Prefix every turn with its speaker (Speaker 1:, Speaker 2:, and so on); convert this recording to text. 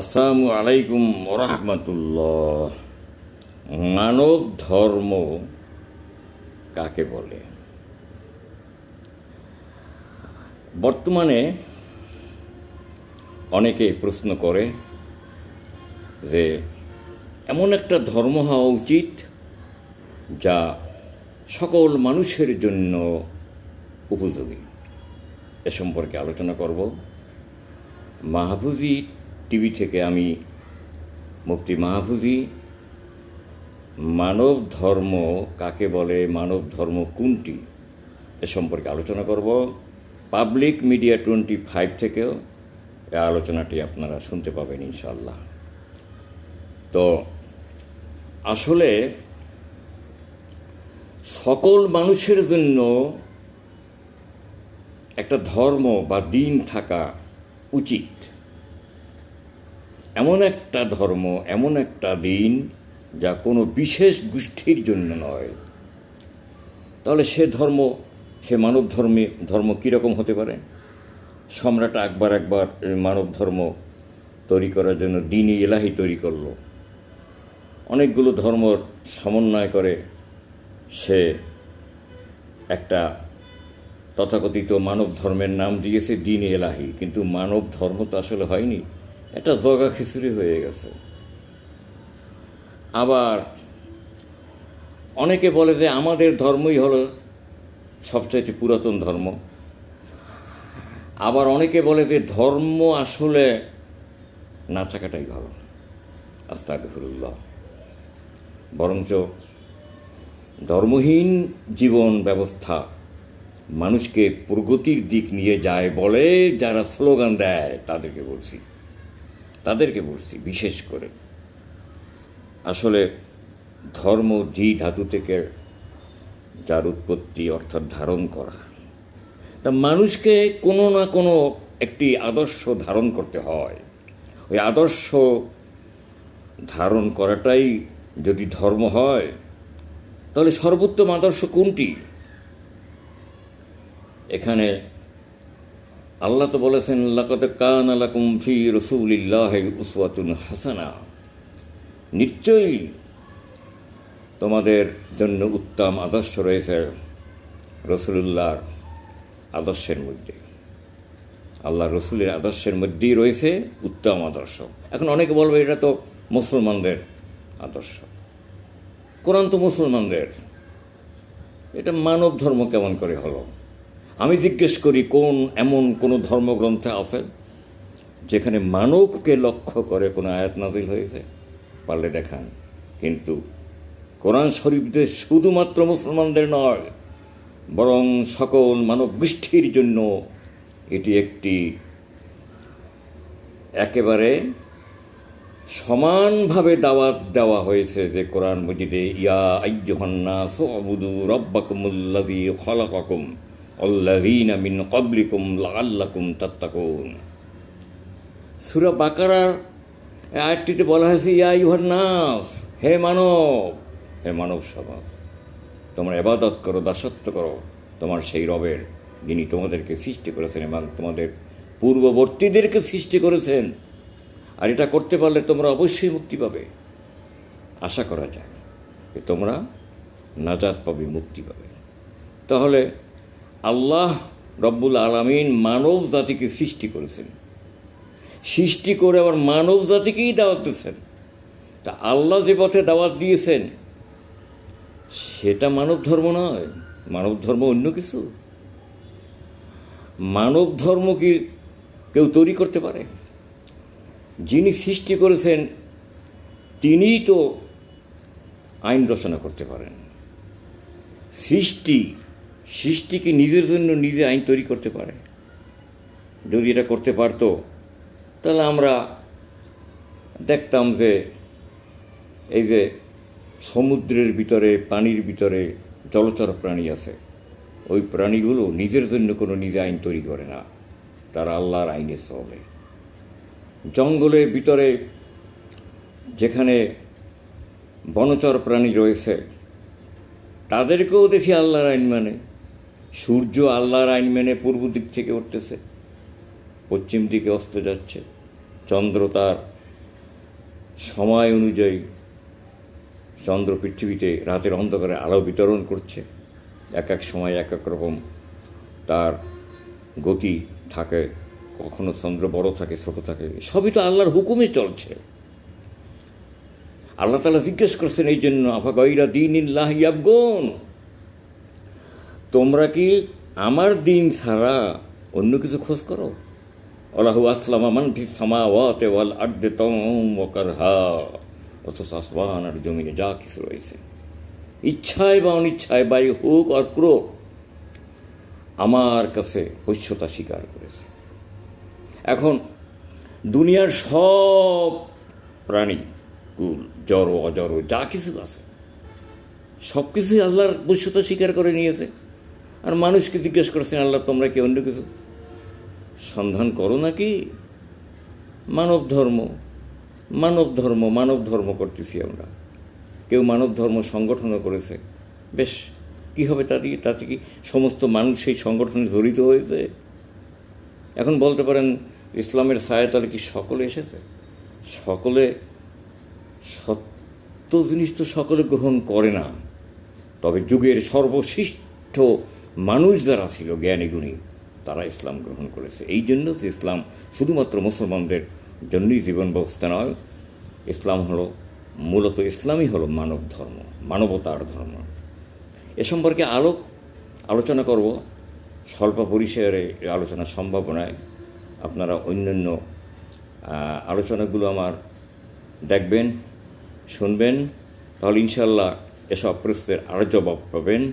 Speaker 1: আসসালামু আলাইকুম রহমতুল্লাহ মানব ধর্ম কাকে বলে? বর্তমানে অনেকে প্রশ্ন করে যে এমন একটা ধর্ম হওয়া উচিত যা সকল মানুষের জন্য উপযোগী। এ সম্পর্কে আলোচনা করব। মাহফুজি টিভি থেকে আমি মুক্তি মাহফুজি। মানব ধর্ম কাকে বলে, মানব ধর্ম কোনটি এ সম্পর্কে আলোচনা করব। পাবলিক মিডিয়া টোয়েন্টি ফাইভ থেকেও এ আলোচনাটি আপনারা শুনতে পাবেন ইনশাল্লাহ তো আসলে সকল মানুষের জন্য একটা ধর্ম বা দিন থাকা উচিত। এমন একটা ধর্ম, এমন একটা দিন যা কোনো বিশেষ গোষ্ঠীর জন্য নয়। তাহলে সে ধর্ম, সে মানব ধর্মে, ধর্ম কীরকম হতে পারে? সম্রাট আকবর একবার মানব ধর্ম তৈরি করার জন্য দিনই এলাহি তৈরি করল। অনেকগুলো ধর্মর সমন্বয় করে সে একটা তথাকথিত মানব ধর্মের নাম দিয়েছে দিন এলাহি। কিন্তু মানব ধর্ম তো আসলে হয়নি। এটা জগা খিচুড়ি হয়ে গেছে। আবার অনেকে বলে যে আমাদের ধর্মই হলো সবচাইতে পুরাতন ধর্ম। আবার অনেকে বলে যে ধর্ম আসলে না থাকাটাই ভালো। আস্তাগফিরুল্লাহ। বরঞ্চ ধর্মহীন জীবন ব্যবস্থা মানুষকে প্রগতির দিক নিয়ে যায় বলে যারা স্লোগান দেয় তাদেরকে বলছি। তাদেরকে বলছি, বিশেষ করে। আসলে ধর্ম ধি ধাতু থেকে যার উৎপত্তি অর্থাৎ ধারণ করা, তা মানুষকে কোনো না কোনো একটি আদর্শ ধারণ করতে হয়। ওই আদর্শ ধারণ করাটাই যদি ধর্ম হয়, তাহলে সর্বোত্তম আদর্শ কোনটি? এখানে আল্লাহ তো বলেছেন কান আলাকুম ফি রসুলিল্লাহ উসওয়াতুন হাসানা। নিশ্চয়ই তোমাদের জন্য উত্তম আদর্শ রয়েছে রসুলুল্লাহর আদর্শের মধ্যে। আল্লাহ রসুলের আদর্শের মধ্যেই রয়েছে উত্তম আদর্শ। এখন অনেকে বলবে, এটা তো মুসলমানদের আদর্শ। কোরআন তো মুসলমানদের। এটা মানব ধর্ম কেমন করে হলো? আমি জিজ্ঞেস করি, কোন এমন কোনো ধর্মগ্রন্থে আছে যেখানে মানবকে লক্ষ্য করে কোনো আয়াত নাজিল হয়েছে? পারলে দেখান। কিন্তু কোরআন শরীফদের শুধুমাত্র মুসলমানদের নয়, বরং সকল মানব গোষ্ঠীর জন্য এটি একটি একেবারে সমানভাবে দাওয়াত দেওয়া হয়েছে যে কোরআন মজিদে, ইয়া আইজহান্না সোয়াবুদু রব্বাকুমুল্লাদি খলাকাকুম। অল্লাদিনা মিন কবলিকুম লাল্লাকুম তাত্তাকুন সুরা বাকারার আয়াতটিতে বলা হয়েছে, ইয়া ইউহান্নাস হে মানব হে মানব সমাজ, তোমরা এবাদত করো, দাসত্ব করো, তোমার সেই রবের যিনি তোমাদেরকে সৃষ্টি করেছেন এবং তোমাদের পূর্ববর্তীদেরকে সৃষ্টি করেছেন। আর এটা করতে পারলে তোমরা অবশ্যই মুক্তি পাবে। আশা করা যায় যে তোমরা নাজাত পাবে, মুক্তি পাবে। তাহলে আল্লাহ রব্বুল আলমিন মানব জাতিকে সৃষ্টি করেছেন। সৃষ্টি করে আবার মানব জাতিকেই দাওয়াত দিয়েছেন। তা আল্লাহ যে পথে দাওয়াত দিয়েছেন, সেটা মানব ধর্ম নয়, মানব ধর্ম অন্য কিছু। মানব ধর্ম কি কেউ তৈরি করতে পারে? যিনি সৃষ্টি করেছেন, তিনিই তো আইন রচনা করতে পারেন। সৃষ্টি সৃষ্টি কি নিজের জন্য নিজে আইন তৈরি করতে পারে। যদি এটা করতে পারতো, তাহলে আমরা দেখতাম যে এই যে সমুদ্রের ভিতরে পানির ভিতরে জলচর প্রাণী আছে। ওই প্রাণীগুলো নিজের জন্য কোনো নিজে আইন তৈরি করে না। তারা আল্লাহর আইনে চলে। জঙ্গলের ভিতরে যেখানে বনচর প্রাণী রয়েছে, তাদেরকেও দেখি আল্লাহর আইন মানে। সূর্য আল্লাহর আইন মেনে পূর্ব দিক থেকে উঠতেছে, পশ্চিম দিকে অস্ত যাচ্ছে। চন্দ্র তার সময় অনুযায়ী চন্দ্র পৃথিবীতে রাতের অন্ধকারে আলো বিতরণ করছে। এক এক সময় এক এক রকম তার গতি থাকে, কখনো চন্দ্র বড় থাকে, ছোট থাকে, সবই তো আল্লাহর হুকুমে চলছে। আল্লাহ তালা জিজ্ঞেস করছেন এই জন্য আফা গৈরা দিন ইল্লাহ ইয়াবগুন? তোমরা কি আমার দিন ছাড়া অন্য কিছু খোঁজ করো? আল্লাহু আসলামা মান ফিস সামাওয়াতে ওয়াল আরদে তম ওয়াকারহা অথচ আসমান আর জমিনে যা কিছু রয়েছে। ইচ্ছায় বা অনিচ্ছায়, বাই হোক আর ক্রোধ আমার কাছে ঐশ্বতা স্বীকার করেছে। এখন দুনিয়ার সব প্রাণী, কুল, জড়, অজড়, যা কিছু আছে সব কিছুই আল্লাহর বৈশ্যতা স্বীকার করে নিয়েছে। আর মানুষকে জিজ্ঞেস করেছেন আল্লাহ, তোমরা কি অন্য কিছু সন্ধান করো নাকি? মানব ধর্ম মানব ধর্ম মানব ধর্ম করতেছি আমরা। কেউ মানব ধর্ম সংগঠনও করেছে, বেশ, কি হবে তাতে তাতে কি সমস্ত মানুষ সেই সংগঠনে জড়িত হয়েছে? এখন বলতে পারেন, ইসলামের ছায়াতলে কি সকলে এসেছে? সকলে, সত্য জিনিস তো সকলে গ্রহণ করে না। তবে যুগের সর্বশ্রেষ্ঠ মানুষ যারা ছিল জ্ঞানী গুণী, তারা ইসলাম গ্রহণ করেছে। এই জন্য ইসলাম শুধুমাত্র মুসলমানদের জন্যই জীবন ব্যবস্থা নয়, ইসলাম হলো, মূলত ইসলামই হলো মানব ধর্ম, মানবতার ধর্ম। এ সম্পর্কে আলো, আলোচনা করব। স্বল্প পরিসরে আলোচনা সম্ভব নয়। আপনারা অন্যান্য আলোচনাগুলো আমার দেখবেন, শুনবেন। তাহলে ইনশাল্লাহ এসব প্রশ্নের আরও জবাব পাবেন।